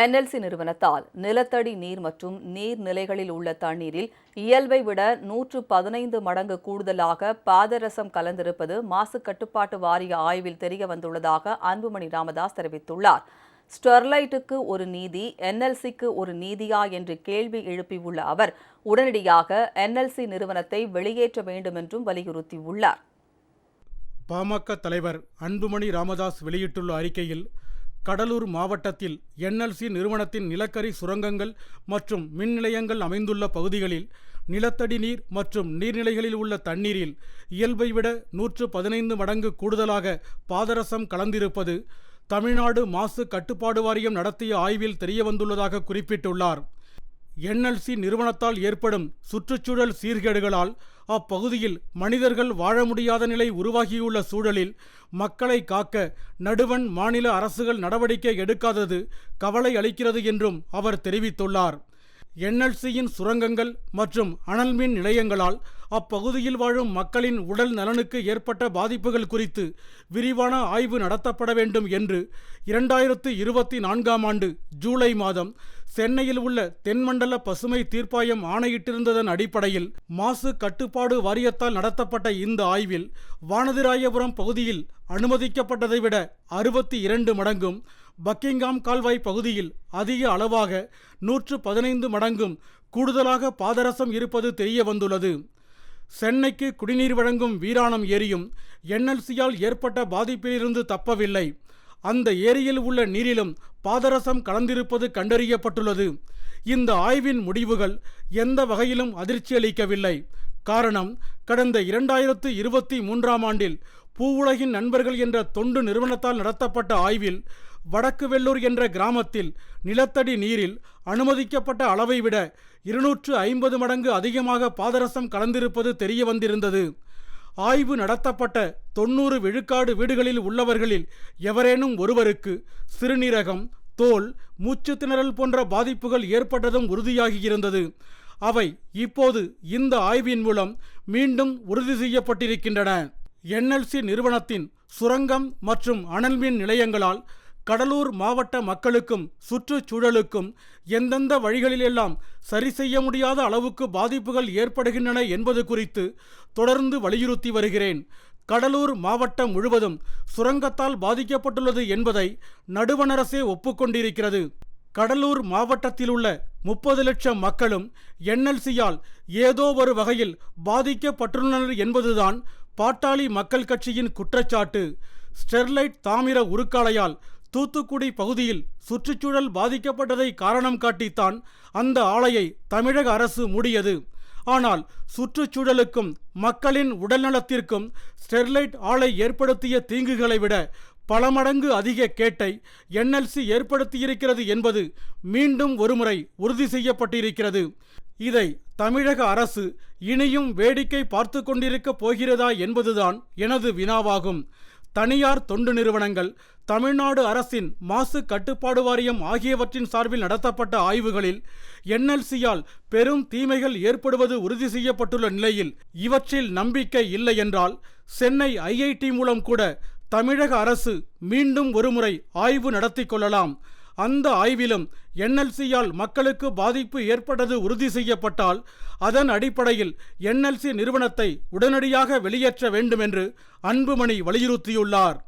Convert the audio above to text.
NLC நிறுவனத்தால் நிலத்தடி நீர் மற்றும் நீர்நிலைகளில் உள்ள தண்ணீரில் இயல்பை விட நூற்று பதினைந்து மடங்கு கூடுதலாக பாதரசம் கலந்திருப்பது மாசு கட்டுப்பாட்டு வாரிய ஆய்வில் தெரிய வந்துள்ளதாக அன்புமணி ராமதாஸ் தெரிவித்துள்ளார். ஸ்டெர்லைட்டுக்கு ஒரு நீதி என்எல்சிக்கு ஒரு நீதியா என்று கேள்வி எழுப்பியுள்ள அவர் உடனடியாக என்எல்சி நிறுவனத்தை வெளியேற்ற வேண்டும் என்றும் வலியுறுத்தியுள்ளார். பாமக தலைவர் அன்புமணி ராமதாஸ் வெளியிட்டுள்ள அறிக்கையில் கடலூர் மாவட்டத்தில் என்எல்சி நிறுவனத்தின் நிலக்கரி சுரங்கங்கள் மற்றும் மின் நிலையங்கள் அமைந்துள்ள பகுதிகளில் நிலத்தடி நீர் மற்றும் நீர்நிலைகளில் உள்ள தண்ணீரில் இயல்பை விட நூற்று பதினைந்து மடங்கு கூடுதலாக பாதரசம் கலந்திருப்பது தமிழ்நாடு மாசு கட்டுப்பாடு வாரியம் நடத்திய ஆய்வில் தெரியவந்துள்ளதாக குறிப்பிட்டுள்ளார். என்எல்சி நிறுவனத்தால் ஏற்படும் சுற்றுச்சூழல் சீர்கேடுகளால் அப்பகுதியில் மனிதர்கள் வாழ முடியாத நிலை உருவாகியுள்ள சூழலில் மக்களை காக்க நடுவண் மாநில அரசுகள் நடவடிக்கை எடுக்காதது கவலை அளிக்கிறது என்றும் அவர் தெரிவித்துள்ளார். என்எல்சியின் சுரங்கங்கள் மற்றும் அனல்மின் நிலையங்களால் அப்பகுதியில் வாழும் மக்களின் உடல் நலனுக்கு ஏற்பட்ட பாதிப்புகள் குறித்து விரிவான ஆய்வு நடத்தப்பட வேண்டும் என்று இரண்டாயிரத்து இருபத்தி நான்காம் ஆண்டு ஜூலை மாதம் சென்னையில் உள்ள தென்மண்டல பசுமை தீர்ப்பாயம் ஆணையிட்டிருந்ததன் அடிப்படையில் மாசு கட்டுப்பாடு வாரியத்தால் நடத்தப்பட்ட இந்த ஆய்வில் வானதிராயபுரம் பகுதியில் அனுமதிக்கப்பட்டதை விட அறுபத்தி இரண்டு மடங்கும் பக்கிங்காம் கால்வாய் பகுதியில் அதிக அளவாக நூற்று பதினைந்து மடங்கும் கூடுதலாக பாதரசம் இருப்பது தெரிய வந்துள்ளது சென்னைக்கு குடிநீர் வழங்கும் வீராணம் ஏரியும் என்எல்சியால் ஏற்பட்ட பாதிப்பிலிருந்து தப்பவில்லை. அந்த ஏரியில் உள்ள நீரிலும் பாதரசம் கலந்திருப்பது கண்டறியப்பட்டுள்ளது. இந்த ஆய்வின் முடிவுகள் எந்த வகையிலும் அதிர்ச்சி அளிக்கவில்லை. காரணம் கடந்த இரண்டாயிரத்து இருபத்தி மூன்றாம் ஆண்டில் பூவுலகின் நண்பர்கள் என்ற தொண்டு நிறுவனத்தால் நடத்தப்பட்ட ஆய்வில் வடக்கு வெள்ளூர் என்ற கிராமத்தில் நிலத்தடி நீரில் அனுமதிக்கப்பட்ட அளவை விட இருநூற்று ஐம்பது மடங்கு அதிகமாக பாதரசம் கலந்திருப்பது தெரிய வந்திருந்தது ஆய்வு நடத்தப்பட்ட தொண்ணூறு விழுக்காடு வீடுகளில் உள்ளவர்களில் எவரேனும் ஒருவருக்கு சிறுநீரகம் தோல் மூச்சு திணறல் போன்ற பாதிப்புகள் ஏற்பட்டதும் உறுதியாகியிருந்தது. அவை இப்போது இந்த ஆய்வின் மூலம் மீண்டும் உறுதி செய்யப்பட்டிருக்கின்றன. என்எல்சி நிறுவனத்தின் சுரங்கம் மற்றும் அனல்மின் நிலையங்களால் கடலூர் மாவட்ட மக்களுக்கும் சுற்றுச்சூழலுக்கும் எந்தெந்த வழிகளிலெல்லாம் சரி செய்ய முடியாத அளவுக்கு பாதிப்புகள் ஏற்படுகின்றன என்பது குறித்து தொடர்ந்து வலியுறுத்தி வருகிறேன். கடலூர் மாவட்டம் முழுவதும் சுரங்கத்தால் பாதிக்கப்பட்டுள்ளது என்பதை நடுவணரசே ஒப்புக்கொண்டிருக்கிறது. கடலூர் மாவட்டத்தில் உள்ள முப்பது லட்சம் மக்களும் என்எல்சியால் ஏதோ ஒரு வகையில் பாதிக்கப்பட்டுள்ளனர் என்பதுதான் பாட்டாளி மக்கள் கட்சியின் குற்றச்சாட்டு. ஸ்டெர்லைட் தாமிர உருக்காலையால் தூத்துக்குடி பகுதியில் சுற்றுச்சூழல் பாதிக்கப்பட்டதை காரணம் காட்டித்தான் அந்த ஆலையை தமிழக அரசு மூடியது. ஆனால் சுற்றுச்சூழலுக்கும் மக்களின் உடல்நலத்திற்கும் ஸ்டெர்லைட் ஆலை ஏற்படுத்திய தீங்குகளை விட பல மடங்கு அதிக கேட்டை என்எல்சி ஏற்படுத்தியிருக்கிறது என்பது மீண்டும் ஒருமுறை உறுதி செய்யப்பட்டிருக்கிறது. இதை தமிழக அரசு இனியும் வேடிக்கை பார்த்து கொண்டிருக்கப் போகிறதா என்பதுதான் எனது வினாவாகும். தனியார் தொண்டு நிறுவனங்கள் தமிழ்நாடு அரசின் மாசு கட்டுப்பாடு வாரியம் ஆகியவற்றின் சார்பில் நடத்தப்பட்ட ஆய்வுகளில் என்எல்சியால் பெரும் தீமைகள் ஏற்படுவது உறுதி செய்யப்பட்டுள்ள நிலையில் இவற்றில் நம்பிக்கை இல்லை என்றால் சென்னை ஐஐடி மூலம் கூட தமிழக அரசு மீண்டும் ஒருமுறை ஆய்வு நடத்தி கொள்ளலாம். அந்த ஆய்விலும் என்எல்சியால் மக்களுக்கு பாதிப்பு ஏற்பட்டது உறுதி செய்யப்பட்டால் அதன் அடிப்படையில் என்எல்சி நிறுவனத்தை உடனடியாக வெளியேற்ற வேண்டும் என்று அன்புமணி வலியுறுத்தியுள்ளார்.